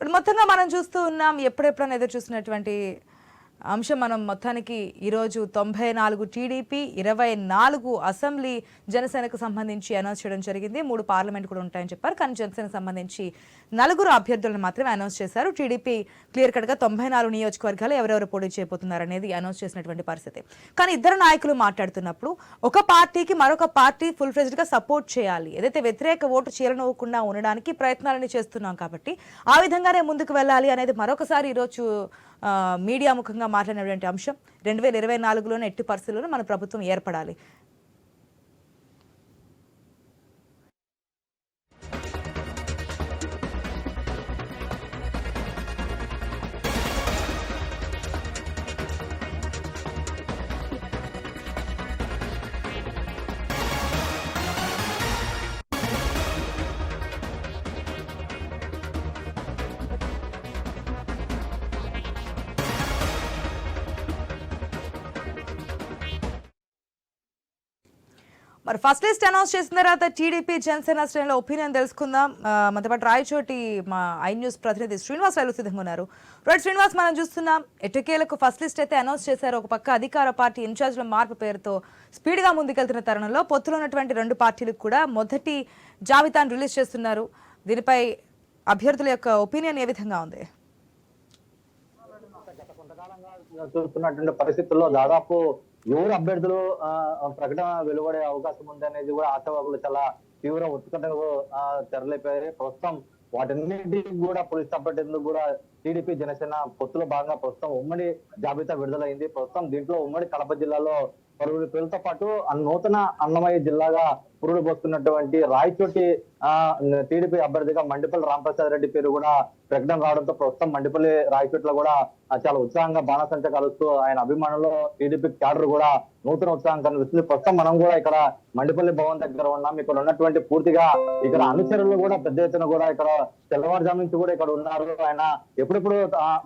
ఇప్పుడు మొత్తంగా మనం చూస్తూ ఉన్నాం ఎప్పుడెప్పుడైనా ఎదురు చూసినటువంటి అంశం మనం మొత్తానికి ఈరోజు తొంభై నాలుగు టీడీపీ ఇరవై నాలుగు అసెంబ్లీ జనసేనకు సంబంధించి అనౌన్స్ చేయడం జరిగింది. మూడు పార్లమెంట్ కూడా ఉంటాయని చెప్పారు. కానీ జనసేనకు సంబంధించి నలుగురు అభ్యర్థులను మాత్రమే అనౌన్స్ చేశారు. టీడీపీ క్లియర్ కట్గా తొంభై నాలుగు నియోజకవర్గాలు ఎవరెవరు పోటీ చేయబోతున్నారు అనేది అనౌన్స్ చేసినటువంటి పరిస్థితి. కానీ ఇద్దరు నాయకులు మాట్లాడుతున్నప్పుడు ఒక పార్టీకి మరొక పార్టీ ఫుల్గా సపోర్ట్ చేయాలి. ఏదైతే వ్యతిరేక ఓటు చీలనవ్వకుండా ఉండడానికి ప్రయత్నాలని చేస్తున్నాం కాబట్టి ఆ విధంగానే ముందుకు వెళ్ళాలి అనేది మరొకసారి ఈరోజు మీడియా ముఖంగా మాట్లాడినటువంటి అంశం. రెండు వేల ఇరవై నాలుగులోనే ఎట్టి పరిస్థితుల్లోనూ మన ప్రభుత్వం ఏర్పడాలి. మరి ఫస్ట్ లిస్ట్ అనౌన్స్ చేసిన తర్వాత టీడీపీ జనసేన శ్రేణిలో ఒపీనియన్ తెలుసుకుందాం. ఆ, మనతో పాటు రాయచోటి మా ఐ న్యూస్ ప్రతినిధి శ్రీనివాస్ రైలు సిద్ధంగా ఉన్నారు. రైట్ శ్రీనివాస్ మనం చూస్తున్నాం ఎటుకేలకు ఫస్ట్ లిస్ట్ అయితే అనౌన్స్ చేశారు. ఒక పక్క అధికార పార్టీ ఇన్ఛార్జ్ల మార్పు పేరుతో స్పీడ్గా ముందుకెళ్తున్న తరుణంలో పొత్తులో ఉన్నటువంటి రెండు పార్టీలకు కూడా మొదటి జాబితాను రిలీజ్ చేస్తున్నారు. దీనిపై అభ్యర్థుల యొక్క ఒపీనియన్ ఏ విధంగా ఉంది? చూస్తున్నటువంటి పరిస్థితుల్లో దాదాపు ఎవరు అభ్యర్థులు ప్రకటన వెలువడే అవకాశం ఉంది అనేది కూడా ఆశావాకులు చాలా తీవ్ర ఉత్కంఠకు తెరలేపారు. ప్రస్తుతం వాటన్నిటికి కూడా పోలీస్ పట్టేందుకు కూడా టీడీపీ జనసేన పొత్తులో భాగంగా ప్రస్తుతం ఉమ్మడి జాబితా విడుదలైంది. ప్రస్తుతం దీంట్లో ఉమ్మడి కడప జిల్లాలో పలువురు పేరుతో పాటు నూతన అన్నమయ్య జిల్లాగా పురుడు పోస్తున్నటువంటి రాయచోటి ఆ టీడీపీ అభ్యర్థిగా మండిపల్లి రామప్రసాద్ రెడ్డి పేరు కూడా ప్రకటన రావడంతో ప్రస్తుతం మండిపల్లి రాయచోట్ల కూడా చాలా ఉత్సాహంగా బాణసంచ కలుస్తూ ఆయన అభిమానులు టీడీపీ క్యాడర్ కూడా నూతన ఉత్సాహం కనిపిస్తుంది. ప్రస్తుతం మనం కూడా ఇక్కడ మండిపల్లి భవన్ దగ్గర ఉన్నాం. ఇక్కడ ఉన్నటువంటి పూర్తిగా ఇక్కడ అనుచరులు కూడా పెద్ద ఎత్తున కూడా ఇక్కడ తెల్లవారుజాము నుంచి కూడా ఇక్కడ ఉన్నారు. ఆయన ఎప్పుడెప్పుడు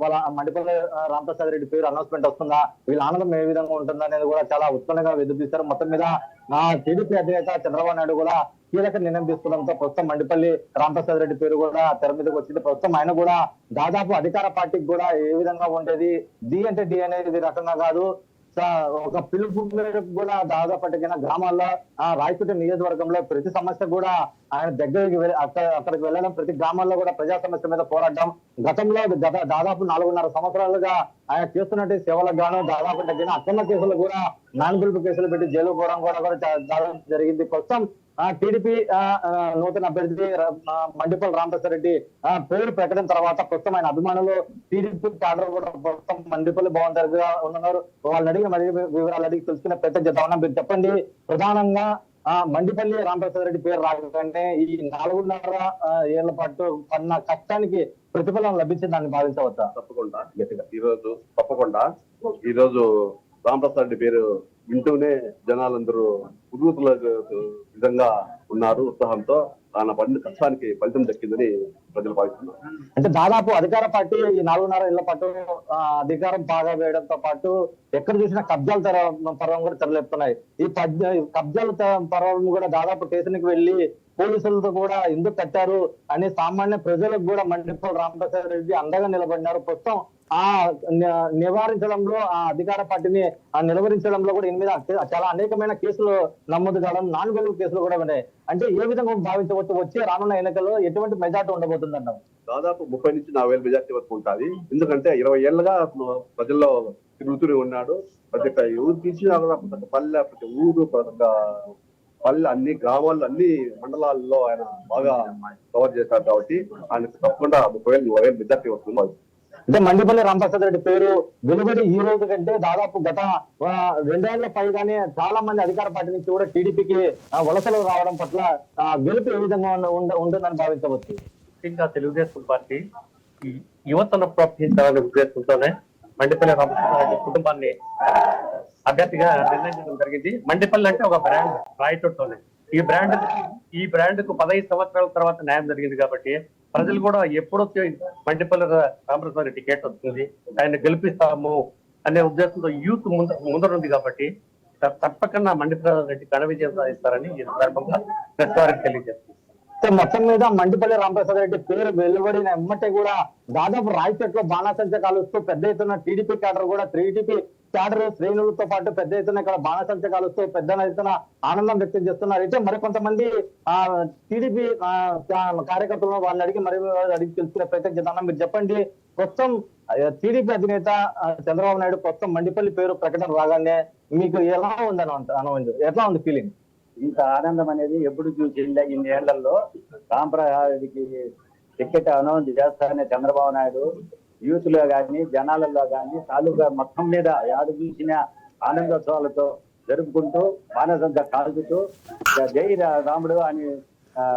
వాళ్ళ మండిపల్లి రామప్రసాద్ రెడ్డి పేరు అనౌన్స్మెంట్ వస్తుందా? వీళ్ళ ఆనందం ఏ విధంగా ఉంటుందా అనేది కూడా చాలా ఉత్పన్నగా వెదుపిస్తారు మొత్తం మీద ఆ టీడీపీ అధినేత చంద్రబాబు నాయుడు కూడా కీలక నిర్ణయం తీసుకోవడంతో ప్రస్తుతం మండిపల్లి రామప్రసాద్ రెడ్డి పేరు కూడా తెర మీదకి వచ్చింది. ప్రస్తుతం ఆయన కూడా దాదాపు అధికార పార్టీకి కూడా ఏ విధంగా ఉండేది? డి అంటే డి అనేది రకంగా కాదు. ఒక పిలుపు మేరకు కూడా దాదాపు గ్రామాల్లో ఆ రాయచోటి నియోజకవర్గంలో ప్రతి సమస్య కూడా ఆయన దగ్గరికి అక్కడికి వెళ్ళడం ప్రతి గ్రామాల్లో కూడా ప్రజా సమస్య మీద పోరాటం. గతంలో గత దాదాపు నాలుగున్నర సంవత్సరాలుగా ఆయన చేస్తున్నట్టు సేవలకు గాను దాదాపు తగ్గిన అక్రమ కేసులు కూడా నాన్ పిలుపు కేసులు పెట్టి జైలు పోవడం కూడా కూడా చా- దాదాపు జరిగింది. ప్రస్తుతం ఆ టీడీపీ నూతన అభ్యర్థి మండిపల్ ఆ, రెడ్డి ఆ, పేరు ప్రకటన తర్వాత ప్రస్తుతం ఆయన అభిమానులు టీడీపీ క్యాడర్ కూడా ప్రస్తుతం మండిపల్లి భవన్ దగ్గర ఉన్నారు. వాళ్ళని అడిగి మరి వివరాలు అడిగి తెలుసుకునే ప్రయత్నం చేద్దాం మీరు చెప్పండి. ప్రధానంగా ఆ మండిపల్లి రామప్రసాద్ రెడ్డి పేరు రాకంటే ఈ నాలుగున్నర ఏళ్ళ పాటు పన్న కష్టానికి ప్రతిఫలం లభించిందని భావించవచ్చా? తప్పకుండా ఈ రోజు తప్పకుండా. ఈ రోజు రామప్రసాద్ రెడ్డి పేరు వింటూనే జనాలందరూ ఉద్భూతుల విధంగా ఉన్నారు ఉత్సాహంతో. ఆయన పడిన కష్టానికి ఫలితం దక్కిందని ప్రజలు భావిస్తున్నారు. అంటే దాదాపు అధికార పార్టీ ఈ నాలుగున్నర ఇళ్ళ పాటు అధికారం బాగా వేయడంతో పాటు ఎక్కడ చూసినా కబ్జాల పర్వం కూడా తెరలేపుతున్నాయి. ఈ పద్య కబ్జాల పర్వం కూడా దాదాపు స్టేషన్కి వెళ్ళి పోలీసులతో కూడా ఎందుకు కట్టారు అనే సామాన్య ప్రజలకు కూడా మండిపల్లి రామప్రసాద్ రెడ్డి అండగా నిలబడినారు. ప్రస్తుతం ఆ నివారించడంలో ఆ అధికార పార్టీని ఆ నిలవరించడంలో కూడా ఎనిమిది చాలా అనేకమైన కేసులు నమోదు కావడం నాన్ వెలుగు కేసులు కూడా ఉన్నాయి. అంటే ఏ విధంగా భావించవచ్చు? వచ్చే రానున్న ఎన్నికల్లో ఎటువంటి మెజార్టీ ఉండబోతుంది అన్నారు దాదాపు ముప్పై నుంచి నాలుగు వేల మెజార్టీ వరకు ఉంటుంది. ఎందుకంటే ఇరవై ఏళ్ళగా ప్రజల్లో తిరుగుతూనే ఉన్నాడు. ప్రతి ఒక్క ఊరు తీసినా కూడా ప్రతి పల్లె ప్రతి ఊరు ప్రతి పల్లె అన్ని గ్రామాల్లో అన్ని మండలాల్లో ఆయన బాగా కవర్ చేశారు కాబట్టి ఆయన తప్పకుండా ముప్పై వేలు ఇరవై వేలు మెజార్టీ వస్తుంది అంటే మండిపల్లి రామప్రసాద్ రెడ్డి పేరు వెలువడి ఈ రోజు కంటే దాదాపు గత రెండేళ్ళ పైగానే చాలా మంది అధికార పార్టీ నుంచి కూడా టీడీపీకి వలసలు రావడం పట్ల గెలుపు ఏ విధంగా ఉండ- ఉంటుందని భావించవచ్చు? ముఖ్యంగా తెలుగుదేశం పార్టీ యువతను ప్రోత్సహించాలనే ఉద్దేశంతోనే మండిపల్లి రామకృష్ణారెడ్డి కుటుంబాన్ని అభ్యర్థిగా నిర్ణయించడం జరిగింది. మండిపల్లి అంటే ఒక బ్రాండ్ రాయచోట్లోనే ఈ బ్రాండ్ ఈ బ్రాండ్కు పదహైదు సంవత్సరాల తర్వాత న్యాయం జరిగింది కాబట్టి ప్రజలు కూడా ఎప్పుడొచ్చే మండిపల్లి రామకృష్ణ టికెట్ వస్తుంది. ఆయన గెలిపిస్తాము అనే ఉద్దేశంతో యూత్ ముందు ముందరుంది కాబట్టి తప్పకుండా మండిపల్లి రెడ్డి ఘన విజయం సాధిస్తారని ఈ సందర్భంగా ప్రెస్ వారికి తెలియజేస్తుంది మొత్తం మీద మండిపల్లి రామప్రసాద్ రెడ్డి పేరు వెలువడిన ఎమ్మటే కూడా దాదాపు రాయచెట్లో బాణాసంచ కాలుస్తూ పెద్ద ఎత్తున టీడీపీ క్యాడర్ కూడా టీడీపీ క్యాడర్ శ్రేణులతో పాటు పెద్ద ఎత్తున ఇక్కడ బాణసంచ కాలుస్తూ పెద్ద ఎత్తున ఆనందం వ్యక్తం చేస్తున్నారు. అయితే మరికొంతమంది ఆ టీడీపీ కార్యకర్తలను వాళ్ళని అడిగి మరి అడిగి తెలుసుకునే ప్రయత్నం చేద్దాం మీరు చెప్పండి. ప్రస్తుతం టీడీపీ అధినేత చంద్రబాబు నాయుడు ప్రస్తుతం మండిపల్లి పేరు ప్రకటన రాగానే మీకు ఎలా ఉందని అనవచ్చు ఎట్లా ఉంది ఫీలింగ్ ఇంత ఆనందం అనేది ఎప్పుడు చూసిండే ఇన్ని ఏళ్ళలో సాంప్రదాయానికి టికెట్ అనౌన్స్ చేస్తారనే చంద్రబాబు నాయుడు. యూత్లో గాని జనాలలో కానీ తాలూకా మొత్తం మీద యాడు చూసిన ఆనందోత్సవాలతో జరుపుకుంటూ మానసంత కాల్చుతూ జై రా- రాముడు అని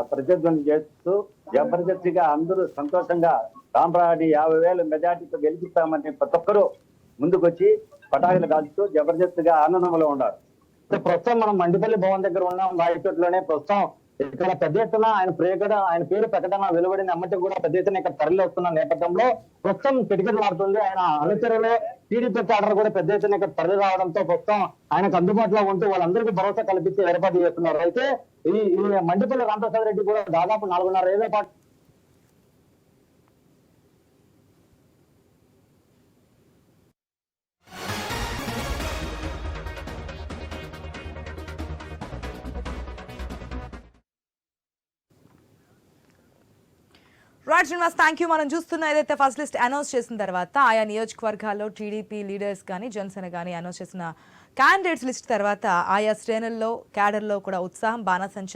ప్రతిధ్వని చేస్తూ జబర్దస్తిగా అందరూ సంతోషంగా సాంప్రదాయాన్ని యాభై వేల మెజార్టీతో గెలిపిస్తామని ప్రతి ఒక్కరూ ముందుకొచ్చి పటాకులు కాల్చుతూ జబర్దస్తిగా ఆనందంలో ఉన్నారు. ప్రస్తుతం మనం మండిపల్లి భవన్ దగ్గర ఉన్నాం. రాయచోట్లోనే ప్రస్తుతం ఇక్కడ పెద్ద ఎత్తున ఆయన ప్రకటన ఆయన పేరు ప్రకటన వెలువడిన అమ్మటి కూడా పెద్ద ఎత్తున ఇక్కడ తరలి వస్తున్న నేపథ్యంలో ప్రస్తుతం కిటకిటలాడుతుంది ఆయన అనుచరులు టీడీపీ క్యాడర్ కూడా పెద్ద ఎత్తున ఇక్కడ తరలి రావడంతో ప్రస్తుతం ఆయనకు అందుబాటులో ఉంటూ వాళ్ళందరికీ భరోసా కల్పించి ఏర్పాటు చేస్తున్నారు. అయితే ఈ ఈ మండిపల్లి రామప్రసాద్ రెడ్డి కూడా దాదాపు నాలుగున్నర ఏళ్ళ పాటు రైట్ శ్రీనివాస్ థ్యాంక్ యూ మనం చూస్తున్న ఏదైతే ఫస్ట్ లిస్ట్ అనౌన్స్ చేసిన తర్వాత ఆయా నియోజకవర్గాల్లో టీడీపీ లీడర్స్ కానీ జనసేన కానీ అనౌన్స్ చేసిన క్యాండిడేట్స్ లిస్ట్ తర్వాత ఆయా శ్రేణుల్లో క్యాడర్లో కూడా ఉత్సాహం బాణసంచ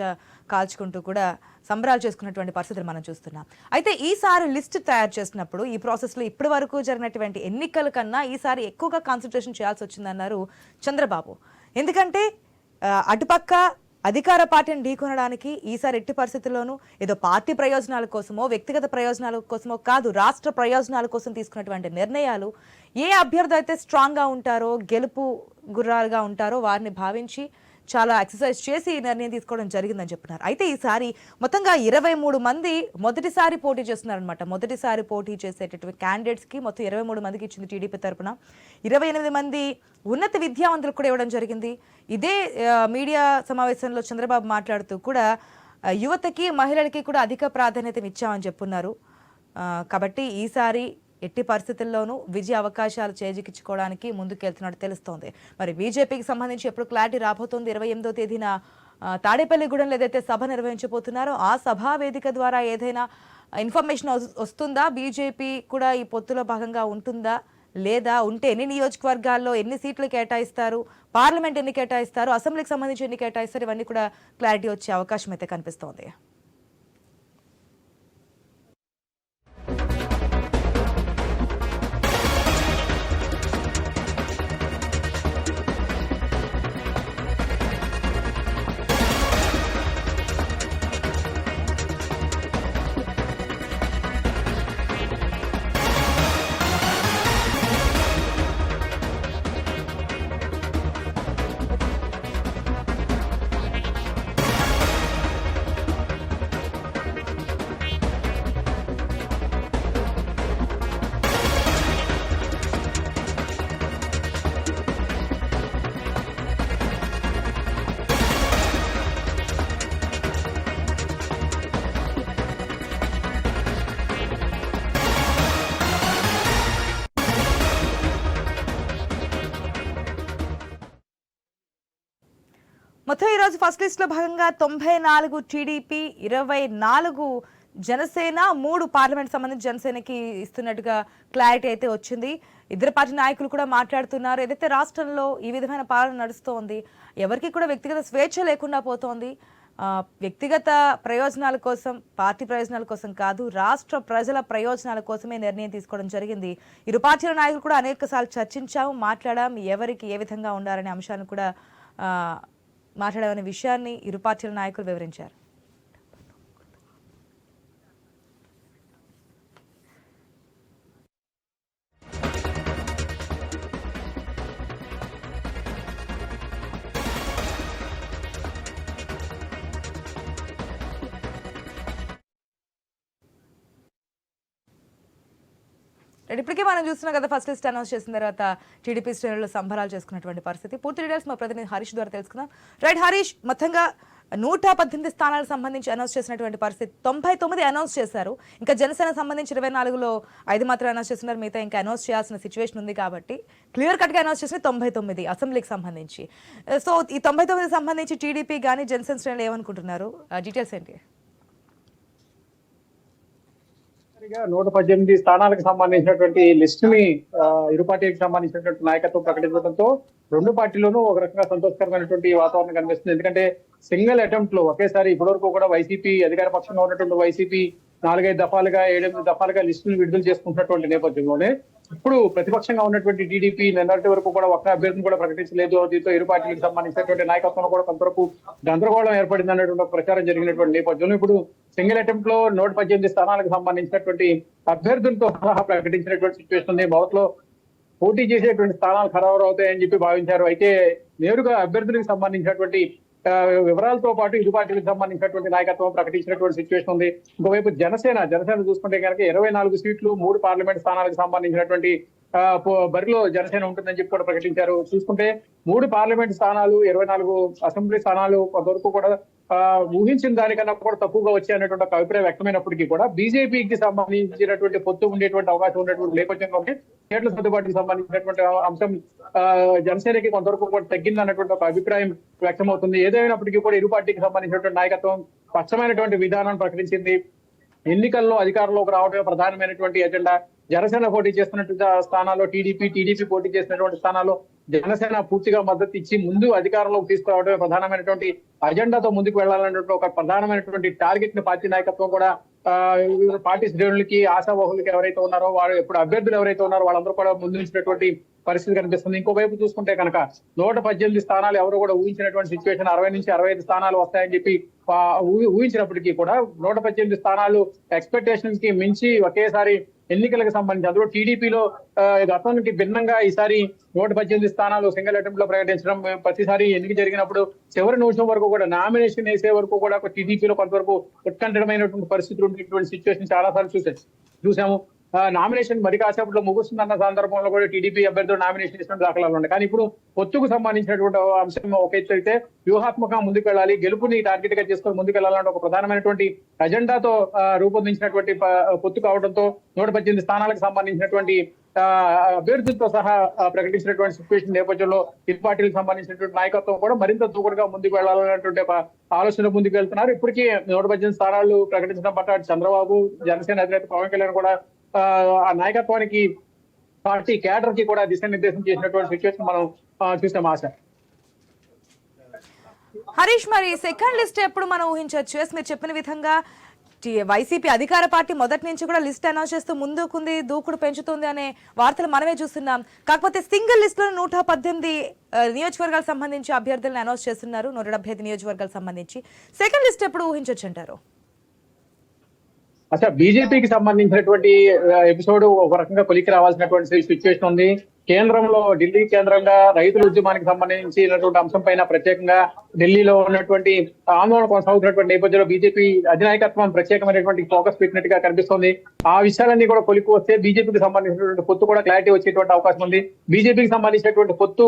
కాల్చుకుంటూ కూడా సంబరాలు చేసుకున్నటువంటి పరిస్థితులు మనం చూస్తున్నాం. అయితే ఈసారి లిస్ట్ తయారు చేసినప్పుడు ఈ ప్రాసెస్లో ఇప్పటి వరకు జరిగినటువంటి ఎన్నికల కన్నా ఈసారి ఎక్కువగా కాన్సన్ట్రేషన్ చేయాల్సి వచ్చిందన్నారు చంద్రబాబు. ఎందుకంటే అటుపక్క అధికార పార్టీని ఢీకొనడానికి ఈసారి ఎట్టి పరిస్థితుల్లోనూ ఏదో పార్టీ ప్రయోజనాల కోసమో వ్యక్తిగత ప్రయోజనాల కోసమో కాదు రాష్ట్ర ప్రయోజనాల కోసం తీసుకున్నటువంటి నిర్ణయాలు ఏ అభ్యర్థి అయితే స్ట్రాంగ్గా ఉంటారో గెలుపు గుర్రాలుగా ఉంటారో వారిని భావించి చాలా ఎక్సర్సైజ్ చేసి ఈ నిర్ణయం తీసుకోవడం జరిగిందని చెప్పినారు. అయితే ఈసారి మొత్తంగా ఇరవై మూడు మంది మొదటిసారి పోటీ చేస్తున్నారనమాట మొదటిసారి పోటీ చేసేటటువంటి క్యాండిడేట్స్కి మొత్తం ఇరవై మూడు మందికి ఇచ్చింది టీడీపీ తరపున. ఇరవై ఎనిమిది మంది ఉన్నత విద్యావంతులకు కూడా ఇవ్వడం జరిగింది. ఇదే మీడియా సమావేశంలో చంద్రబాబు మాట్లాడుతూ కూడా యువతకి మహిళలకి కూడా అధిక ప్రాధాన్యత ఇచ్చామని చెప్పున్నారు కాబట్టి ఈసారి ఎట్టి పరిస్థితుల్లోనూ విజయ అవకాశాలు చేజిక్కించుకోవడానికి ముందుకెళ్తున్నట్టు తెలుస్తోంది. మరి బీజేపీకి సంబంధించి ఎప్పుడు క్లారిటీ రాబోతోంది? ఇరవై ఎనిమిదో తేదీన తాడేపల్లిగూడెంలో ఏదైతే సభ నిర్వహించబోతున్నారో ఆ సభా వేదిక ద్వారా ఏదైనా ఇన్ఫర్మేషన్ వస్తుందా? బీజేపీ కూడా ఈ పొత్తులో భాగంగా ఉంటుందా? లేదా ఉంటే ఎన్ని నియోజకవర్గాల్లో ఎన్ని సీట్లు కేటాయిస్తారు? పార్లమెంట్ ఎన్ని కేటాయిస్తారు? అసెంబ్లీకి సంబంధించి ఎన్ని కేటాయిస్తారు? ఇవన్నీ కూడా క్లారిటీ వచ్చే అవకాశం అయితే కనిపిస్తోంది. మొత్తం ఈరోజు ఫస్ట్ లిస్ట్లో భాగంగా తొంభై నాలుగు టీడీపీ ఇరవై నాలుగు జనసేన మూడు పార్లమెంట్ సంబంధించి జనసేనకి ఇస్తున్నట్టుగా క్లారిటీ అయితే వచ్చింది. ఇద్దరు పార్టీ నాయకులు కూడా మాట్లాడుతున్నారు. ఏదైతే రాష్ట్రంలో ఈ విధమైన పాలన నడుస్తోంది ఎవరికి కూడా వ్యక్తిగత స్వేచ్ఛ లేకుండా పోతోంది. వ్యక్తిగత ప్రయోజనాల కోసం పార్టీ ప్రయోజనాల కోసం కాదు రాష్ట్ర ప్రజల ప్రయోజనాల కోసమే నిర్ణయం తీసుకోవడం జరిగింది. ఇరు పార్టీల నాయకులు కూడా అనేకసార్లు చర్చించాము మాట్లాడాం ఎవరికి ఏ విధంగా ఉండాలనే అంశాన్ని కూడా మాట్లాడామనే విషయాన్ని ఇరు పార్టీల నాయకులు వివరించారు. ఇప్పటికే మనం చూస్తున్నాం కదా ఫస్ట్ లిస్ట్ అనౌన్స్ చేసిన తర్వాత టీడీపీ శ్రేణులు సంబరాలు చేసుకున్నటువంటి పరిస్థితి. పూర్తి డీటెయిల్స్ మా ప్రతినిధి హరీష్ ద్వారా తెలుసుకుందాం. రైట్ హరీష్ మొత్తంగా నూట పద్దెనిమిది స్థానాలకు సంబంధించి అనౌన్స్ చేసినటువంటి పరిస్థితి తొంభై తొమ్మిది అనౌన్స్ చేశారు. ఇంకా జనసేన సంబంధించి ఇరవై నాలుగులో ఐదు మాత్రం అనౌన్స్ చేస్తున్నారు. మిగతా ఇంకా అనౌన్స్ చేయాల్సిన సిచ్యువేషన్ ఉంది కాబట్టి క్లియర్ కట్గా అనౌన్స్ చేసిన తొంభై తొమ్మిది అసెంబ్లీకి సంబంధించి. సో ఈ తొంభై తొమ్మిది సంబంధించి టీడీపీ కానీ జనసేన శ్రేణులు ఏమనుకుంటున్నారు? Uh, డీటెయిల్స్ ఏంటి? నూట పద్దెనిమిది స్థానాలకు సంబంధించినటువంటి లిస్ట్ని ఇరు పార్టీలకు సంబంధించినటువంటి నాయకత్వం ప్రకటించడంతో రెండు పార్టీలోనూ ఒక రకంగా సంతోషకరమైనటువంటి వాతావరణం కనిపిస్తుంది. ఎందుకంటే సింగిల్ అటెంప్ట్లో ఒకేసారి ఇప్పటివరకు కూడా వైసీపీ అధికార పక్షంగా ఉన్నటువంటి వైసీపీ నాలుగైదు దఫాలుగా ఏడెనిమిది దఫాలుగా లిస్టులు విడుదల చేసుకుంటున్నటువంటి నేపథ్యంలోనే ఇప్పుడు ప్రతిపక్షంగా ఉన్నటువంటి టీడీపీ నిన్నటి వరకు కూడా ఒక్క అభ్యర్థిని కూడా ప్రకటించలేదు. దీంతో ఇరు పార్టీలకు సంబంధించినటువంటి నాయకత్వంలో కూడా కొంతవరకు గందరగోళం ఏర్పడింది అన్నటువంటి ప్రచారం జరిగినటువంటి నేపథ్యంలో ఇప్పుడు సింగిల్ అటెంప్ట్లో నూట పద్దెనిమిది స్థానాలకు సంబంధించినటువంటి అభ్యర్థులతో సహా ప్రకటించినటువంటి సిచ్యువేషన్ ఉంది. మొదట్లో పోటీ చేసేటువంటి స్థానాలు ఖరారు అవుతాయని చెప్పి భావించారు. అయితే నేరుగా అభ్యర్థులకు సంబంధించినటువంటి వివరాలతో పాటు ఇరు పార్టీలకు సంబంధించినటువంటి నాయకత్వం ప్రకటించినటువంటి సిచ్యువేషన్ ఉంది. ఇంకోవైపు జనసేన జనసేన చూసుకుంటే కనుక ఇరవై నాలుగు సీట్లు మూడు పార్లమెంట్ స్థానాలకు సంబంధించినటువంటి బరిలో జనసేన ఉంటుందని చెప్పి కూడా ప్రకటించారు. చూసుకుంటే మూడు పార్లమెంట్ స్థానాలు ఇరవై నాలుగు అసెంబ్లీ స్థానాలు కొంతవరకు కూడా ఊహించిన దానికన్నా కూడా తక్కువగా వచ్చాయి అనేటువంటి ఒక అభిప్రాయం వ్యక్తమైనప్పటికీ కూడా బీజేపీకి సంబంధించినటువంటి పొత్తు ఉండేటువంటి అవకాశం ఉండేటువంటి నేపథ్యంలోనే సీట్ల సర్దుబాటుకి సంబంధించినటువంటి అంశం జనసేనకి కొంతవరకు కూడా తగ్గింది అన్నటువంటి ఒక అభిప్రాయం వ్యక్తమవుతుంది. ఏదైనప్పటికీ కూడా ఇరు పార్టీకి సంబంధించినటువంటి నాయకత్వం స్పష్టమైనటువంటి విధానాన్ని ప్రకటించింది. ఎన్నికల్లో అధికారంలోకి రావడమే ప్రధానమైనటువంటి ఎజెండా జనసేన పోటీ చేస్తున్నటువంటి స్థానాల్లో టీడీపీ టీడీపీ పోటీ చేసినటువంటి స్థానాల్లో జనసేన పూర్తిగా మద్దతు ఇచ్చి ముందు అధికారంలోకి తీసుకురావడమే ప్రధానమైనటువంటి అజెండాతో ముందుకు వెళ్ళాలన్నటువంటి ఒక ప్రధానమైనటువంటి టార్గెట్ని పార్టీ నాయకత్వం కూడా పార్టీ శ్రేణులకి ఆశావాహులకి ఎవరైతే ఉన్నారో వారు ఇప్పుడు అభ్యర్థులు ఎవరైతే ఉన్నారో వాళ్ళందరూ కూడా ముందుంచినటువంటి పరిస్థితి కనిపిస్తుంది. ఇంకోవైపు చూసుకుంటే కనుక నూట పద్దెనిమిది స్థానాలు ఎవరు కూడా ఊహించినటువంటి సిచ్యువేషన్ అరవై నుంచి అరవై ఐదు స్థానాలు వస్తాయని చెప్పి ఊహించినప్పటికీ కూడా నూట పద్దెనిమిది స్థానాలు ఎక్స్పెక్టేషన్స్కి మించి ఒకేసారి ఎన్నికలకు సంబంధించి అందులో టీడీపీలో గతానికి భిన్నంగా ఈసారి నూట పద్దెనిమిది స్థానాలు సింగిల్ అటెంప్ట్లో ప్రకటించడం ప్రతిసారి ఎన్నిక జరిగినప్పుడు చివరి నిమిషం వరకు కూడా నామినేషన్ వేసే వరకు కూడా టీడీపీలో కొంతవరకు ఉత్కంఠమైనటువంటి పరిస్థితులు ఉండేటువంటి సిచ్యువేషన్ చాలా సార్లు చూసాం చూసాము నామినేషన్ మరి కాసేపట్లో ముగుస్తుందన్న సందర్భంలో కూడా టీడీపీ అభ్యర్థులు నామినేషన్ ఇస్తున్న దాఖలాలు ఉన్నాయి. కానీ ఇప్పుడు పొత్తుకు సంబంధించినటువంటి అంశం ఒక ఎత్తు అయితే వ్యూహాత్మకంగా ముందుకు వెళ్ళాలి గెలుపుని టార్గెట్గా చేసుకొని ముందుకు వెళ్ళాలంటే ఒక ప్రధానమైనటువంటి అజెండాతో రూపొందించినటువంటి పొత్తు కావడంతో నూట పద్దెనిమిది స్థానాలకు సంబంధించినటువంటి అభ్యర్థులతో సహా ప్రకటించినటువంటి సిచ్యువేషన్ నేపథ్యంలో ఇరు పార్టీలకు సంబంధించినటువంటి నాయకత్వం కూడా మరింత దూకుడుగా ముందుకు వెళ్ళాలన్నటువంటి ఆలోచన ముందుకు వెళ్తున్నారు ఇప్పటికీ నూట పద్దెనిమిది స్థానాలు ప్రకటించడం పట్ల చంద్రబాబు జనసేన అధినేత పవన్ కళ్యాణ్ కూడా ఆ, నాయకత్వానికి పార్టీ క్యాడర్కి కూడా దిశానిర్దేశం చేసినటువంటి సిచ్యువేషన్ మనం చూసాం ఆశ. హరీష్ మరి సెకండ్ లిస్ట్ ఎప్పుడు మనం ఊహించవచ్చు? ఎస్ మీరు చెప్పిన విధంగా వైసీపీ అధికార పార్టీ మొదటి నుంచి కూడా లిస్ట్ అనౌన్స్ చేస్తూ ముందుకుంది దూకుడు పెంచుతుంది అనే వార్తలు మనమే చూస్తున్నాం. కాకపోతే సింగిల్ లిస్ట్లో నూట పద్దెనిమిది నియోజకవర్గాలకు సంబంధించి అభ్యర్థులను అనౌన్స్ చేస్తున్నారు నూట డెబ్బై ఐదు నియోజకవర్గాలకు సంబంధించి. సెకండ్ లిస్ట్ ఎప్పుడు ఊహించవచ్చు అంటారు? అసలు బీజేపీకి సంబంధించినటువంటి ఎపిసోడ్ ఒక రకంగా కొలికి రావాల్సినటువంటి సిచ్యువేషన్ ఉంది. కేంద్రంలో ఢిల్లీ కేంద్రంగా రైతుల ఉద్యమానికి సంబంధించినటువంటి అంశం పైన ప్రత్యేకంగా ఢిల్లీలో ఉన్నటువంటి ఆందోళన కొనసాగుతున్నటువంటి నేపథ్యంలో బీజేపీ అధినాయకత్వం ప్రత్యేకమైనటువంటి ఫోకస్ పెట్టినట్టుగా కనిపిస్తోంది. ఆ విషయాలన్నీ కూడా కొలికి వస్తే బీజేపీకి సంబంధించినటువంటి పొత్తు కూడా క్లారిటీ వచ్చేటువంటి అవకాశం ఉంది. బీజేపీకి సంబంధించినటువంటి పొత్తు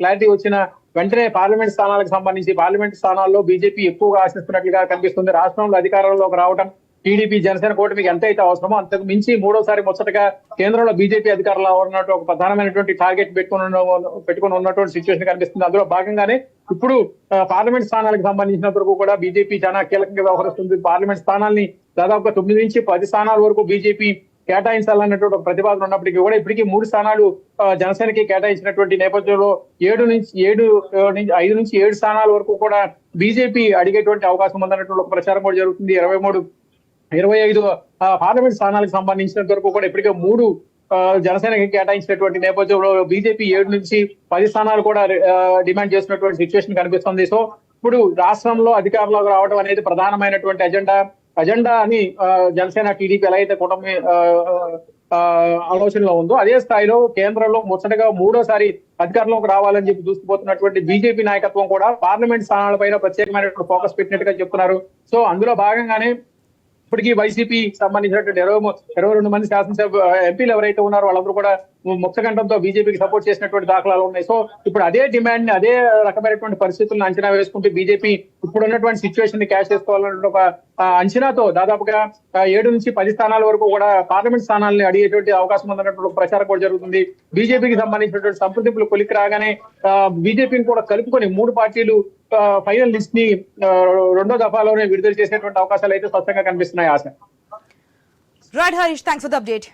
క్లారిటీ వచ్చిన వెంటనే పార్లమెంట్ స్థానాలకు సంబంధించి పార్లమెంట్ స్థానాల్లో బీజేపీ ఎక్కువగా ఆశిస్తున్నట్లుగా కనిపిస్తుంది. రాష్ట్రంలో అధికారంలోకి రావడం టీడీపీ జనసేన కూటమికి ఎంత అయితే అవసరమో అంతకు మించి మూడోసారి ముచ్చటగా కేంద్రంలో బీజేపీ అధికారులు ఉన్నట్టు ఒక ప్రధానమైనటువంటి టార్గెట్ పెట్టుకుని పెట్టుకుని ఉన్నటువంటి సిచ్యువేషన్ కనిపిస్తుంది. అందులో భాగంగానే ఇప్పుడు పార్లమెంట్ స్థానాలకు సంబంధించిన వరకు కూడా బీజేపీ చాలా కీలకంగా వ్యవహరిస్తుంది. పార్లమెంట్ స్థానాల్ని దాదాపుగా తొమ్మిది నుంచి పది స్థానాల వరకు బీజేపీ కేటాయించాలన్నటువంటి ఒక ప్రతిపాదన ఉన్నప్పటికీ కూడా ఇప్పటికీ మూడు స్థానాలు జనసేనకి కేటాయించినటువంటి నేపథ్యంలో ఏడు నుంచి ఏడు నుంచి ఐదు నుంచి ఏడు స్థానాల వరకు కూడా బీజేపీ అడిగేటువంటి అవకాశం ఉందన్నటువంటి ఒక ప్రచారం కూడా జరుగుతుంది. ఇరవై మూడు ఇరవై ఐదు పార్లమెంట్ స్థానాలకు సంబంధించినంత వరకు కూడా ఇప్పటికే మూడు జనసేనకి కేటాయించినటువంటి నేపథ్యంలో బీజేపీ ఏడు నుంచి పది స్థానాలు కూడా డిమాండ్ చేసినటువంటి సిచ్యువేషన్ కనిపిస్తుంది. సో ఇప్పుడు రాష్ట్రంలో అధికారంలోకి రావడం అనేది ప్రధానమైనటువంటి అజెండా. అజెండా అని జనసేన టీడీపీ ఎలా అయితే కూటమి ఆలోచనలో ఉందో అదే స్థాయిలో కేంద్రంలో ముచ్చటగా మూడోసారి అధికారంలోకి రావాలని చెప్పి దూసుకుపోతున్నటువంటి బీజేపీ నాయకత్వం కూడా పార్లమెంట్ స్థానాలపైన ప్రత్యేకమైనటువంటి ఫోకస్ పెట్టినట్టుగా చెప్తున్నారు. సో అందులో భాగంగానే ఇప్పటికీ వైసీపీ సంబంధించినటువంటి ఇరవై ఇరవై రెండు మంది శాసనసభ ఎంపీలు ఎవరైతే ఉన్నారో వాళ్ళందరూ కూడా ముక్తకంఠంతో బీజేపీకి సపోర్ట్ చేసినటువంటి దాఖలాలు ఉన్నాయి. సో ఇప్పుడు అదే డిమాండ్ని అదే రకమైనటువంటి పరిస్థితులను అంచనా వేసుకుంటూ బీజేపీ ఇప్పుడు ఉన్నటువంటి సిచ్యువేషన్ని క్యాష్ చేసుకోవాలన్నటువంటి ఒక అంచనాతో దాదాపుగా ఏడు నుంచి పది స్థానాల వరకు కూడా పార్లమెంట్ స్థానాల్ని అడిగేటువంటి అవకాశం ఉందన్నటువంటి ప్రచారం కూడా జరుగుతుంది. బీజేపీకి సంబంధించినటువంటి సంప్రదింపులు కొలికి రాగానే బీజేపీని కూడా కలుపుకొని మూడు పార్టీలు ఫైనల్ లిస్ట్ని రెండో దఫాలోనే విడుదల చేసేటువంటి అవకాశాలు అయితే స్పష్టంగా కనిపిస్తున్నాయి ఆశ. Right Harish thanks for the update